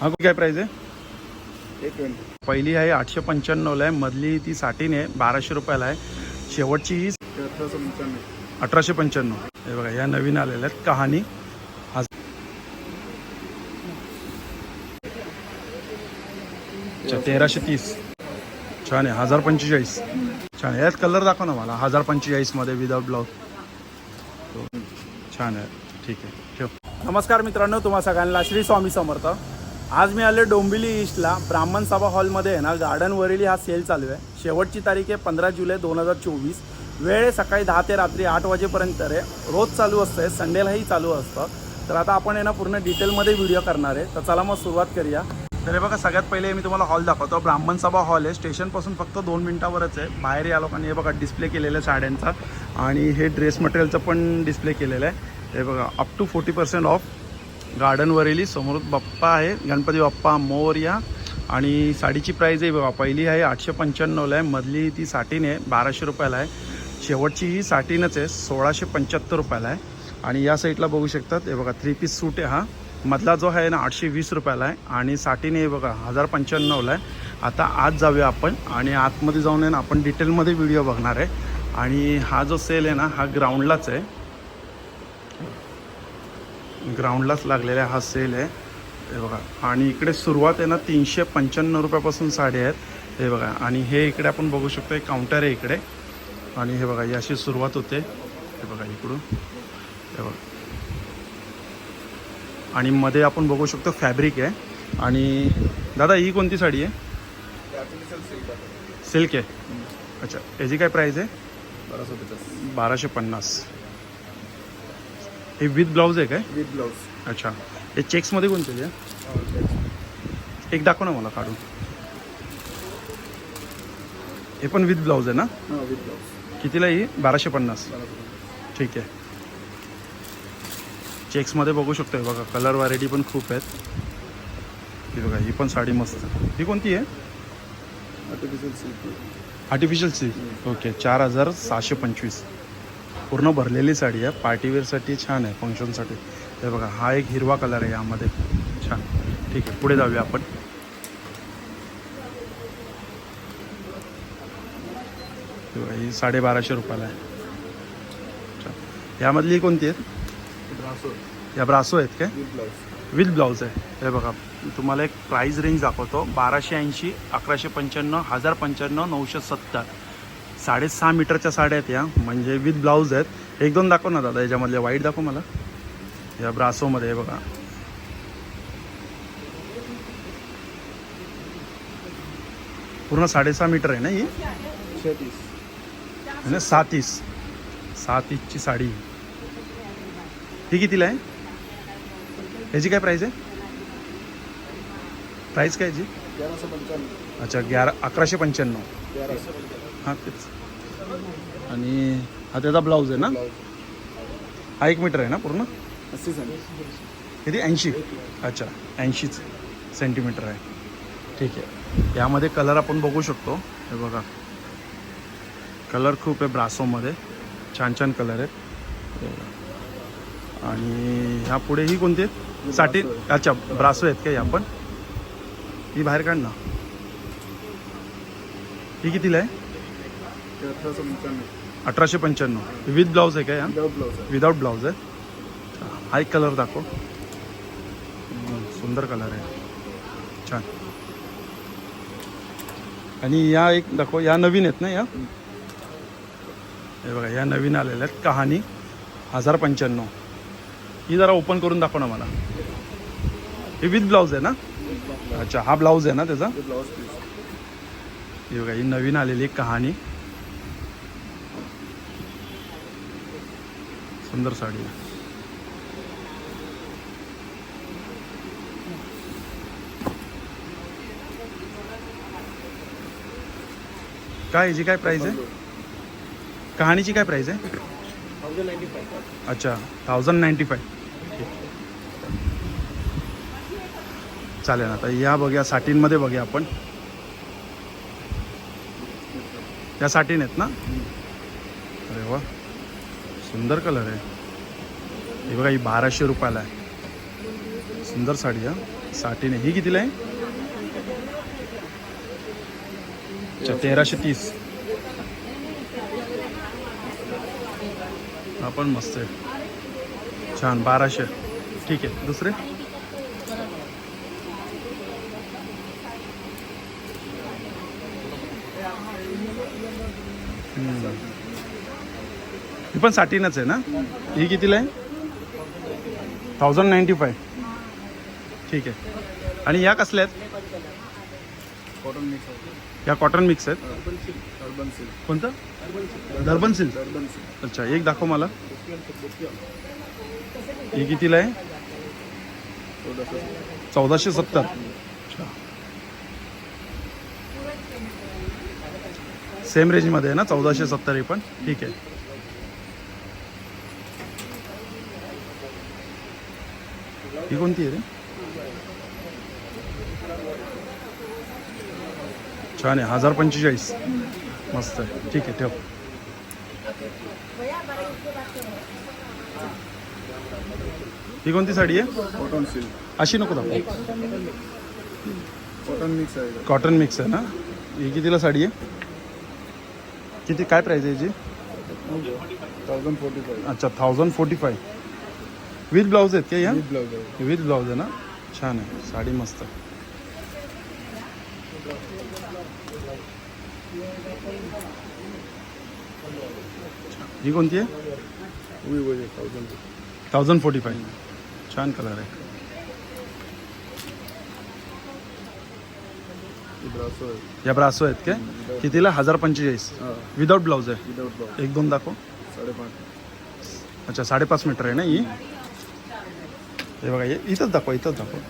हा काय प्राईस आहे? पहिली आहे आठशे पंच्याण्णवला आहे. मधली ती साठीने आहे. बाराशे रुपयाला आहे. शेवटची ही अठराशे पंच्याण्णव. हे बघा या नवीन आलेल्या आहेत. कहाणी. हा अच्छा तेराशे तीस. छान आहे. हजार पंचेचाळीस. छान आहे. यात कलर दाखव ना मला. हजार पंचेचाळीसमध्ये विदाउट ब्लाऊज छान आहे. ठीक आहे. ठेव. नमस्कार मित्रांनो तुम्हा सगळ्यांना श्री स्वामी समर्थ. आज मी आले डोंबिवली ईस्टला. ब्राह्मण सभा हॉलमध्ये आहे ना गार्डनवरील हा सेल चालू आहे. शेवटची तारीख आहे पंधरा जुलै दोन हजार चोवीस. वेळ आहे सकाळी दहा ते रात्री आठ वाजेपर्यंत आहे. रोज चालू असतं आहे संडेलाही चालू असतं. तर आता आपण आहे ना पूर्ण डिटेलमध्ये व्हिडिओ करणार आहे. तर चला मग सुरुवात करूया. तर हे बघा सगळ्यात पहिले मी तुम्हाला हॉल दाखवतो. ब्राह्मण सभा हॉल आहे. स्टेशनपासून फक्त दोन मिनटावरच आहे. बाहेर या लोकांनी हे बघा डिस्प्ले केलेलं आहे साड्यांचा. आणि हे ड्रेस मटेरियलचं पण डिस्प्ले केलेलं आहे. हे बघा up to forty percent of गार्डनवरील समोर बाप्पा आहे गणपती बाप्पा मोरया आणि साडीची प्राईज आहे बघा पहिली आहे आठशे पंच्याण्णवला आहे मधली ती साठीने आहे बाराशे रुपयाला आहे. शेवटची ही साठीनच आहे सोळाशे पंच्याहत्तर रुपयाला आहे. आणि या साईडला बघू शकतात हे बघा थ्री पीस सूट आहे हा. मधला जो आहे ना आठशे वीस रुपयाला आहे. आणि साठीने बघा हजार पंच्याण्णवला आहे. आता आत जाऊया आपण आणि आतमध्ये जाऊन आहे ना आपण डिटेलमध्ये व्हिडिओ बघणार आहे. आणि हा जो सेल आहे ना हा ग्राउंडलाच आहे. ग्राउंडलाच लागलेला हा सेल आहे. हे बघा. आणि इकडे सुरुवात आहे ना तीनशे पंच्याण्णव रुपयापासून साड्या आहेत. हे बघा. आणि हे इकडे आपण बघू शकतो एक काउंटर आहे इकडे. आणि हे बघा अशी सुरुवात होते. हे बघा इकडून. हे बघा. आणि मध्ये आपण बघू शकतो फॅब्रिक आहे. आणि दादा ही कोणती साडी आहे? सिल्क आहे. अच्छा. याची काय प्राईस आहे? बाराशे पन्नास. हे विथ ब्लाऊज आहे काय? With blouse. अच्छा. हे चेक्समध्ये कोणते आहे एक दाखव ना मला काढून. हे पण विथ ब्लाऊज आहे ना? हां विथ ब्लाऊज. कितीला ही? बाराशे पन्नास. ठीक आहे. चेक्समध्ये बघू शकतो हे बघा कलर व्हरायटी पण खूप आहेत. ही बघा ही पण साडी मस्त. ही कोणती आहे? Artificial silk artificial silk okay चार हजार सहाशे पंचवीस. पूर्ण भरलेली साडी आहे. पार्टीवेअरसाठी छान आहे फंक्शनसाठी हे बघा हा एक हिरवा कलर आहे यामध्ये. छान. ठीक आहे पुढे जाऊया आपण. ही साडेबाराशे रुपयाला आहे. छान. यामधली कोणती आहेत? ब्रासो या ब्रासो आहेत काय? विथ ब्लाऊज विथ ब्लाऊज आहे. हे बघा तुम्हाला एक प्राईज रेंज दाखवतो. बाराशे ऐंशी अकराशे पंच्याण्णव हजार पंच्याण्णव नऊशे सत्तर. साडेसहा मीटरच्या साड्या आहेत या. म्हणजे विथ ब्लाऊज आहेत. एक दोन दाखव ना दादा याच्यामधले वाईट दाखव मला. या ब्रासोमध्ये बघा. पूर्ण साडेसहा मीटर आहे ना ही? छत्तीस. म्हणजे सात इंच सात इंचची साडी. ही कितीला आहे? याची काय प्राईस आहे? प्राईस काय याची? अच्छा ग्यारा अकराशे पंच्याण्णव. हां तेच. आणि हा त्याचा ब्लाऊज आहे ना? हा एक मीटर आहे ना पूर्ण? किती? ऐंशी. अच्छा ऐंशीच सेंटीमीटर आहे. ठीक आहे. यामध्ये कलर आपण बघू शकतो. हे बघा. कलर खूप आहे ब्रासोमध्ये. छान छान कलर आहेत. आणि ह्या पुढे ही कोणती आहेत? साठी. अच्छा ब्रासो आहेत का या पण? ही बाहेर काढ ना. ही कितीला आहे? ते अठराशे पंच्याण्णव. अठराशे पंच्याण्णव. विथ ब्लाऊज आहे का या? विदाउट ब्लाऊज आहे. विदाउट ब्लाऊज आहे. हा एक कलर दाखव. हम्म, सुंदर कलर आहे. छान. आणि या एक दाखव या नवीन आहेत ना या? हे बघा या नवीन आलेल्या आहेत. कहाणी हजार पंच्याण्णव. ही जरा ओपन करून दाखव ना मला. ही विथ ब्लाऊज आहे ना? अच्छा हा ब्लाऊज आहे ना त्याचा? ते ब्लाऊज पीस ही बघा ही नवीन आलेली कहाणी. सुंदर साडी. काय याची काय प्राईज आहे? कहाणीची काय प्राईज आहे? अच्छा थाउजंड नाईन्टी फाय चालेल आता या बघूया साठींमध्ये बघूया आपण. या साठीन आहेत ना? अरे वा. सुंदर कलर आहे. हे बघा ही बाराशे रुपयाला आहे. सुंदर साडी हा. साठीने. ही कितीला आहे? अच्छा तेराशे तीस. हा पण मस्त आहे. छान बाराशे. ठीक आहे. दुसरे? हम्म. ही पण साठीनच आहे ना? ही कितीला आहे? थाउजंड नाईन्टी फाय ठीक आहे. आणि या कसल्या आहेत? कॉटन मिक्स या कॉटन मिक्स आहेत? कोणतं? दर्बन सिल्क अच्छा एक दाखव मला. ही कितीला आहे? चौदाशे सत्तर. सेम रेंजमध्ये आहे ना? चौदाशे सत्तर ही पण. ठीक आहे. ही कोणती आहे रे? छान आहे हजार पंचेचाळीस. मस्त आहे. ठीक आहे ठेव. ही कोणती साडी आहे? कॉटन सिल्क अशी नको दाखव. कॉटन मिक्स आहे. कॉटन मिक्स आहे ना? ही कितीला साडी आहे? किती काय प्राईस आहे याची? थाउजंड फोर्टी फाईव्ह अच्छा thousand forty five with blouse आहेत का या? विथ ब्लाउज आहे. विथ ब्लाऊज आहे ना? छान आहे. साडी मस्त. ही कोणती आहे? थाउजंड थाउजंड फोर्टी फाय छान कलर आहे. या ब्रासो आहेत काय कितीला? हजार पंचेचाळीस. विदाऊट ब्लाऊज आहे. विदाउट एक दोन दाखव. साडेपाच. अच्छा साडेपाच मीटर आहे ना ही? हे बघा हे इथंच दाखवा इथंच दाखवा.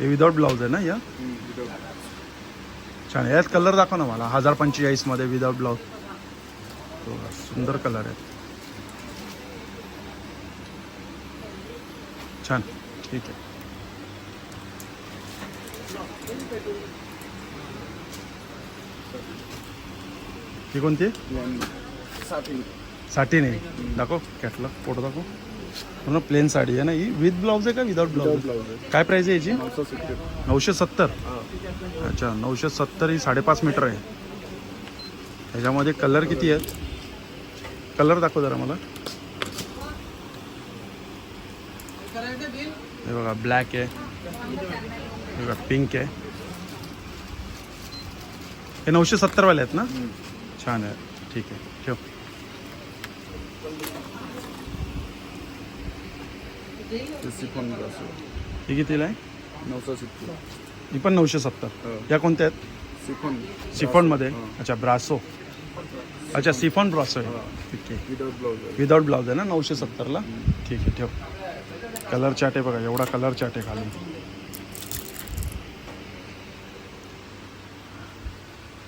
हे विदाऊट ब्लाऊज आहे ना या? विदाउट छान. यात कलर दाखव ना मला. हजार पंचेचाळीसमध्ये विदाऊट ब्लाऊज बघा, सुंदर कलर आहे. छान. ठीक आहे. ही कोणती? साठी नाही दाखव कॅटलॉग फोटो दाखव. पूर्ण प्लेन साडी आहे ना ही. विथ ब्लाऊज आहे का विदाऊट विदाउट ब्लाऊज ब्लाउज आहे. काय प्राईस आहे याची? नऊशे सत्तर. अच्छा नऊशे सत्तर ही साडेपाच मीटर आहे. ह्याच्यामध्ये कलर किती आहेत? कलर दाखव जरा मला. हे बघा ब्लॅक आहे. हे बघा पिंक आहे. हे नऊशे सत्तरवाले आहेत ना? छान आहे. ठीक आहे. ठेव. ते सिफॉन ब्रासो ही कितीला आहे? नऊशे सिक्स्टी ही पण नऊशे सत्तर. हो. या कोणत्या आहेत? सिफॉन सिफॉनमध्ये हां. अच्छा ब्रासो. अच्छा सिफॉन ब्रासो आहे. हां. ठीक आहे. विदाउट ब्लाउज आहे. विदाऊट ब्लाऊज आहे ना नऊशे सत्तरला? ठीक आहे ठेव. कलर चार्ट आहे बघा एवढा कलर चार्ट आहे खाली.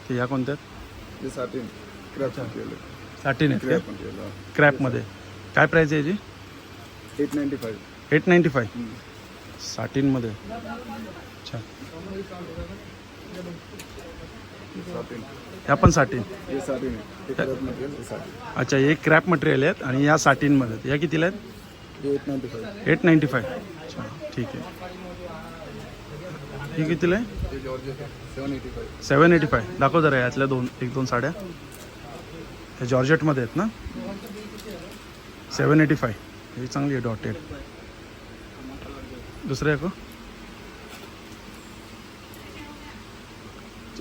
ते या कोणत्या आहेत? ते साठी क्रॅप केलं साठीन आहेत क्रॅप क्रॅपमध्ये काय प्राईस आहे याची? Eight ninety five eight ninety five साठीनमध्ये अच्छा. ह्या पण साठीन अच्छा हे क्रॅप मटेरियल आहेत आणि या साठीनमध्ये आहेत. या कितीला आहेत? एट नाईन्टी फाय अच्छा ठीक आहे. ही कितीला आहे? सेवन एटी फाय दाखव जरा यातल्या दोन एक दोन साड्या. हे जॉर्जेटमध्ये आहेत ना? सेवन एटी फाय ही चांगली आहे डॉटेड दुसरे का?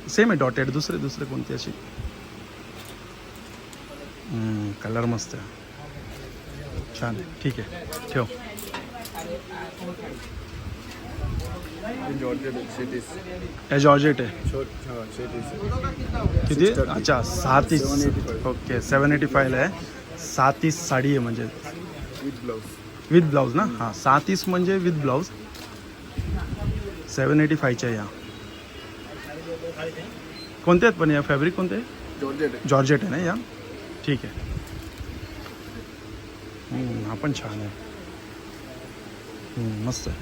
सेम आहे डॉटेड दुसरे दुसरे अशी कलर मस्त आहे छान आहे ठीक आहे ठेव जॉर्जेट आहे हे। हाँ अच्छा सहा तीस। ओके सेवन एटी फायला आहे सहा तीस साडी आहे म्हणजे विथ विथ ब्लाऊज ना? हां सहा तीस म्हणजे विथ ब्लाऊज सेवन एटी फायच्या या. कोणते आहेत पण या? फॅब्रिक कोणते? जॉर्जेट आहे. ना या? ठीक आहे. हा पण छान आहे. मस्त आहे.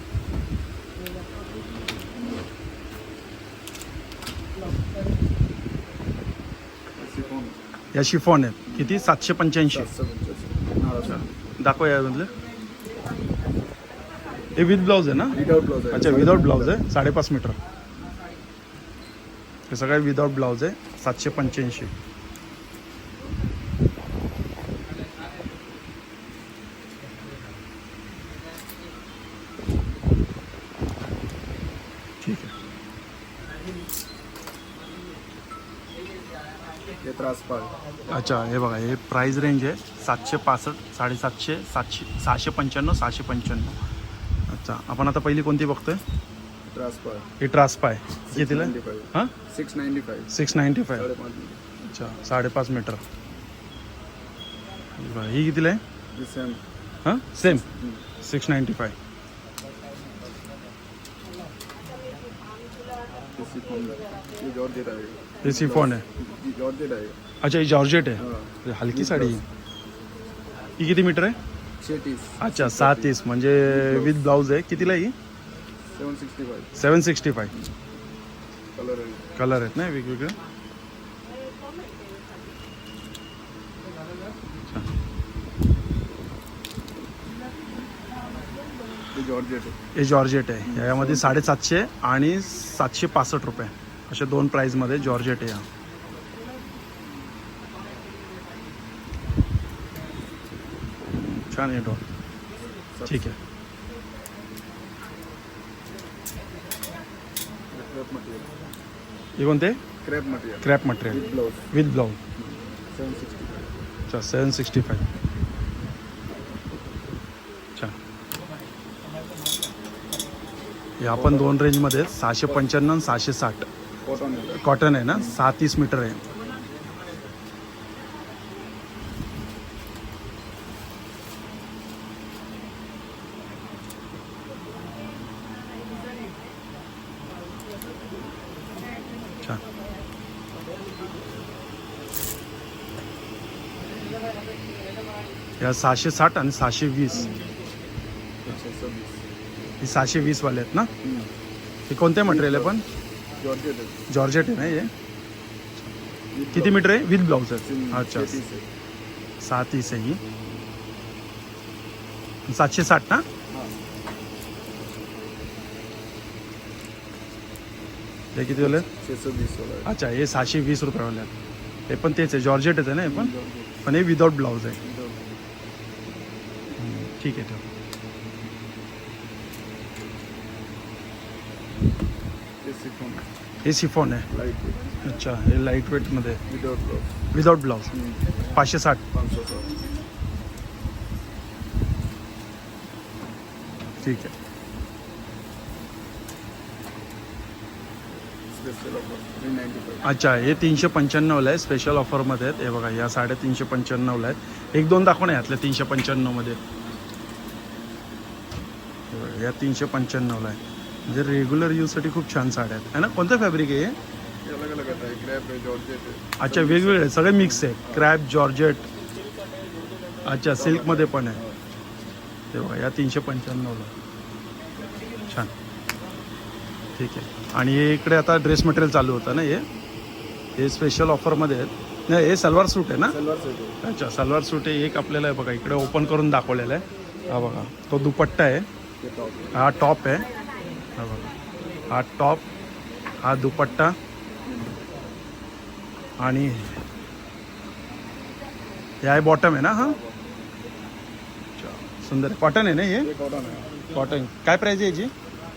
या शिफॉन आहेत. किती? सातशे पंच्याऐंशी. सातशे पंच्याऐंशी. दाखवा यामधलं. हे विथ ब्लाऊज आहे ना? विदाउट ब्लाउज आहे. अच्छा विदाउट ब्लाऊज आहे. साडेपाच मीटर हे सगळं विदाउट ब्लाऊज आहे. सातशे पंच्याऐंशी. ठीक आहे. अच्छा हे बघा हे प्राइस रेंज आहे. सातशे पासष्ट साडेसातशे सातशे सहाशे पंच्याण्णव सहाशे पंच्याण्णव. अच्छा आपण आता पहिली कोणती बघतोय? त्रास पाळ ही ट्रास्पा आहे कितीला नाईन्टी फाईव्ह. हां? Six ninety five. Six ninety five साडेपाच मीटर. अच्छा साडेपाच मीटर. बरं, ही कितीला आहे? हे सेम हां? सेम सिक्स नाईन्टी फाय हे सिफॉन हे जॉर्जेट आहे. हे सिफॉन आहे. ही जॉर्जेट आहे. अच्छा ही जॉर्जेट आहे. हा. हे हलकी साडी. आहे. ही किती मीटर शेतीस अच्छा सहा तीस म्हणजे विथ ब्लाऊज आहे. कितीला ही? Seven sixty five. Seven sixty five colour आहे. कलर आहेत ना वेगवेगळे? हे जॉर्जेट आहे. हे जॉर्जेट आहे. यामध्ये साडेसातशे आणि सातशे पासष्ट रुपये. अशा दोन प्राईजमध्ये जॉर्जेट आहे हा. छान आहे डॉल. ठीक आहे. हे कोणते? Crepe material crepe material with blouse seven sixty five अच्छा सेवन सिक्स्टी फाय अच्छा हे आपण दोन रेंजमध्ये सहाशे पंच्याण्णव सहाशे साठ. कॉटन आहे. कॉटन आहे ना? सहा तीस मीटर आहे. या सहाशे साठ आणि सहाशे वीस. ही सहाशे वीस वाले आहेत ना? हे कोणते मटेरियल आहे पण? जॉर्जेट आहे. जॉर्जेट आहे ना हे? किती मीटर आहे? विथ ब्लाऊज आहे. अच्छा. सहा तीस आहे. ही. सातशे साठ ना? हा. किती वाले वाला आहे. अच्छा हे सहाशे वीस रुपयावाले आहेत. हे पण तेच आहे. जॉर्जेटच आहे ना हे पण? जॉर्जेट. पण हे विदाऊट ब्लाऊज आहे. ठीक आहे ठेव. हे सिफॉन आहे. लाइट अच्छा हे लाइट वेटमध्ये विदाउट ब्लाऊज पाचशे साठ. ठीक आहे. अच्छा हे तीनशे पंच्याण्णवला आहे स्पेशल ऑफरमध्ये आहेत. हे बघा या साड्या तीनशे पंच्याण्णवला आहेत. एक दोन दाखव ना यातल्या तीनशे पंच्याण्णवमध्ये. हे या तीनशे पंच्याण्णवला आहे. म्हणजे रेग्युलर यूजसाठी खूप छान साड्या आहेत. है ना? कोणतं फॅब्रिक आहे हे? हे है है है अच्छा वेगवेगळे आहेत, सगळे मिक्स आहे क्रॅप जॉर्जेट अच्छा सिल्कमध्ये पण आहे. ते बघा या तीनशे पंच्याण्णवला. छान. ठीक आहे. आणि हे इकडे आता ड्रेस मटेरियल चालू होतं ना हे? हे स्पेशल ऑफरमध्ये आहेत. नाही हे सलवार सूट आहे ना? है अच्छा सलवार सूट आहे एक आपल्याला आहे बघा इकडे ओपन करून दाखवलेला आहे. हा बघा तो दुपट्टा आहे. हा टॉप आहे. हा टॉप हा दुपट्टा आणि हे आहे बॉटम आहे ना हा? अच्छा, सुंदर. कॉटन आहे ना हे? कॉटन. कॉटन काय प्राईज आहे याची?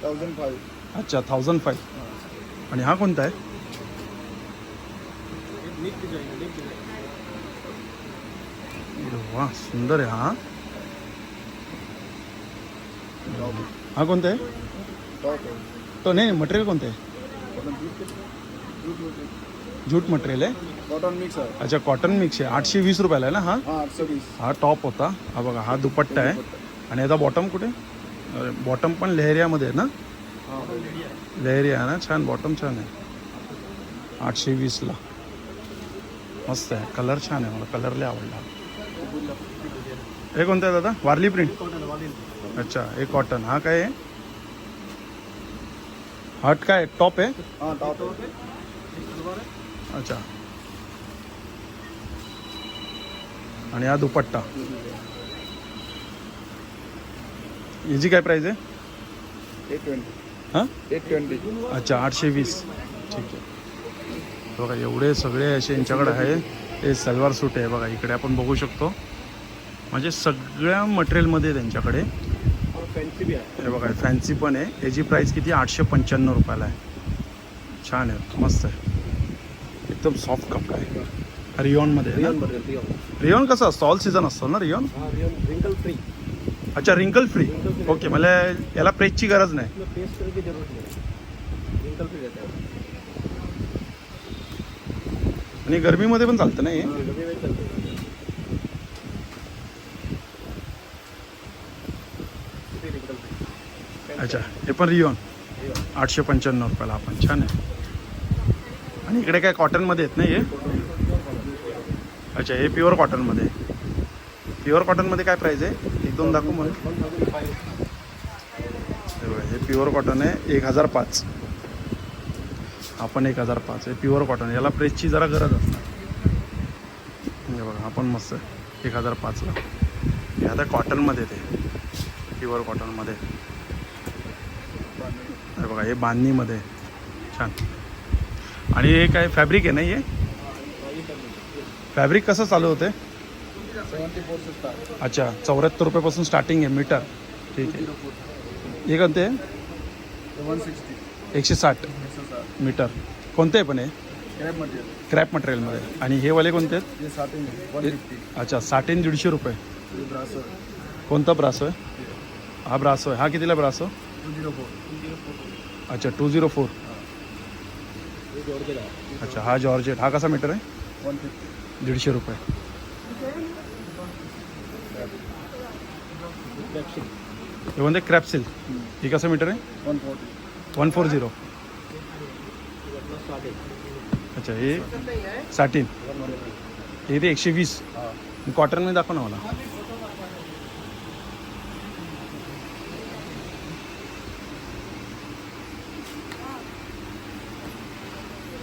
थाउजंड फाईव्ह अच्छा थाउजंड फाईव्ह आणि हा कोणता आहे? वा सुंदर आहे हा. हा कोणता? आहे तो नाही मटेरियल कोणतं? आहे जूट मटेरियल आहे? कॉटन मिक्स है अच्छा कॉटन मिक्स आहे. आठशे वीस रुपयाला आहे ना हा? हाँ आठ सौ बीस हा टॉप होता. हा बघा हा दुपट्टा आहे. आणि याचा बॉटम कुठे? अरे बॉटम पण लेहरियामध्ये आहे ना? हाँ लेहरिया आहे ना? छान बॉटम छान आहे. आठशे वीसला मस्त आहे. कलर छान आहे मला. कलर लय आवडला. हे कोणतं आहे दादा? वारली प्रिंट अच्छा हे कॉटन हा काय आहे हट काय? टॉप आहे? हाँ टॉप है अच्छा. आणि हा दुपट्टा. याची काय प्राईस आहे? एट ट्वेंटी हां? एट ट्वेंटी अच्छा आठशे वीस. ठीक आहे. बघा एवढे सगळे असे यांच्याकडे आहे. हे सलवार सूट आहे. बघा इकडे आपण बघू शकतो. म्हणजे सगळ्या मटेरियलमध्ये त्यांच्याकडे. फॅन्सी भी आहे. हे बघा फॅन्सी पण आहे. याची प्राईस किती? आठशे पंच्याण्णव रुपयाला आहे. छान आहे. मस्त आहे. एकदम सॉफ्ट कपडा आहे. रिओनमध्ये रिओन कसं असतं? ऑल सीझन असतो ना रिओन? हा रियन रिंकल फ्री अच्छा रिंकल फ्री. ओके मला याला प्रेसची गरज नाही. नहीं आणि गरमीमध्ये पण चालतं ना हे हाँ, कभी भी चलते हैं। ये भी wrinkle free. अच्छा. हे पण रिओन. आठशे पंच्याण्णव रुपयाला. आपण छान आहे. आणि इकडे काय कॉटनमध्ये येत नाही हे अच्छा हे प्युअर कॉटनमध्ये प्युअर कॉटनमध्ये काय प्राईज आहे? एक दोन दाखवू मला. हे प्युअर कॉटन आहे. एक हजार पाच. आपण एक हजार पाच हे प्युअर कॉटन याला प्रेसची जरा गरज असणार. हे बघा आपण मस्त एक हजार पाचला. हे आता कॉटनमध्ये ते प्युअर कॉटनमध्ये हे बघा हे बांधणीमध्ये. छान. आणि हे काय फॅब्रिक आहे ना हे फॅब्रिक कसं चालू होते अच्छा चौऱ्याहत्तर रुपयापासून स्टार्टिंग आहे मीटर. ठीक आहे. हे कोणते? आहे? एकशे साठ मीटर. कोणते आहे पण हे? क्रॅप मटेरियलमध्ये. आणि हे वाले कोणते? आहेत अच्छा साठेन दीडशे रुपये. कोणता ब्रासो आहे हा ब्रासो आहे हा कितीला ब्रासो? 204 अच्छा टू झिरो फोर. अच्छा हा जॉर्जेट. हा कसा मीटर आहे? 150 दीडशे रुपये. फ्लेक्सिंग हे कोणते? क्रॅपसिल हे कसं मीटर आहे? 140 वन फोर झिरो अच्छा हे साठीन. हे ते एकशे वीस. कॉटनमध्ये दाखव ना मला.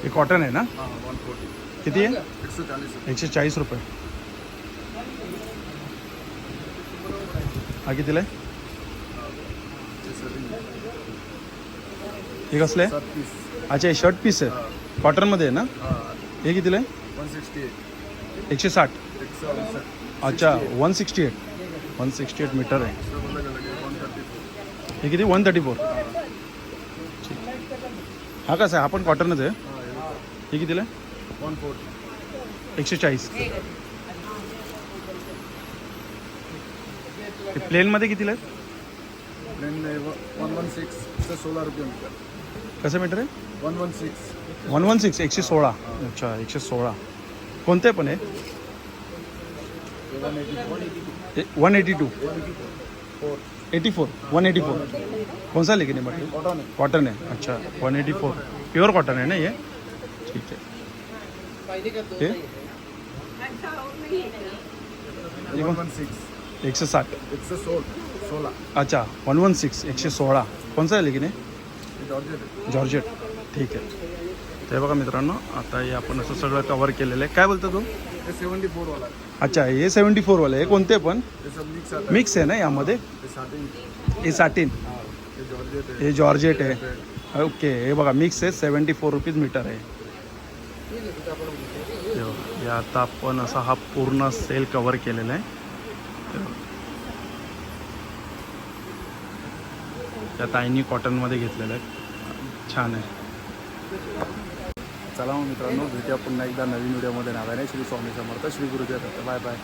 हे कॉटन आहे ना? 140 किती आहे? 140 एकशे चाळीस रुपये. हा कितीला आहे? हे कसलं आहे? अच्छा हे शर्ट पीस आहे. कॉटनमध्ये आहे ना? हाँ. हे कितीला आहे? 168 एकशे साठ 168 अच्छा one sixty eight one sixty eight metre आहे है 134 हे किती? वन थर्टी फोर हा कसा आहे? हा पण कॉटनच आहे. हाँ ये हे कितीला आहे 140 एकशे चाळीस हे प्लेनमध्ये कितीला आहे प्लेन में 116 से 16 रुपये मीटर कसं मीटर आहे 116 वन वन सिक्स एकशे सोळा अच्छा एकशे सोळा कोणते पण आहे one eighty two eighty four one eighty four कौन सा लेकिन है कॉटन है अच्छा one eighty four pure cotton है ना ये ठीक है? 116 एकशे साठ. 116 16 अच्छा वन वन सिक्स एकशे सोळा. कोणचा आहे लेकिन? हे ये जॉर्जेट जॉर्जेट. ठीक आहे. ते बघा मित्रांनो आता हे आपण असं सगळं कवर केलेलं आहे. काय बोलतो तू? ये 74 वाला है अच्छा हे सेवन्टी फोरवाले आहे. कोणते पण? मिक्स आता. है मिक्स आहे ना यामध्ये? हे साटीन हे जॉर्जेट आहे. ओके हे बघा मिक्स आहे. सेवन्टी फोर रुपीज मीटर आहे. हे आता आपण असा हा पूर्ण सेल कवर केलेला आहे. त्या ताईंनी कॉटनमध्ये घेतलेलं आहे. छान आहे. चला मग मित्रांनो भेटूया पुन्हा एकदा नवीन व्हिडिओमध्ये नावाने श्री स्वामी समर्थ. श्री गुरुदेव दत्त. Bye bye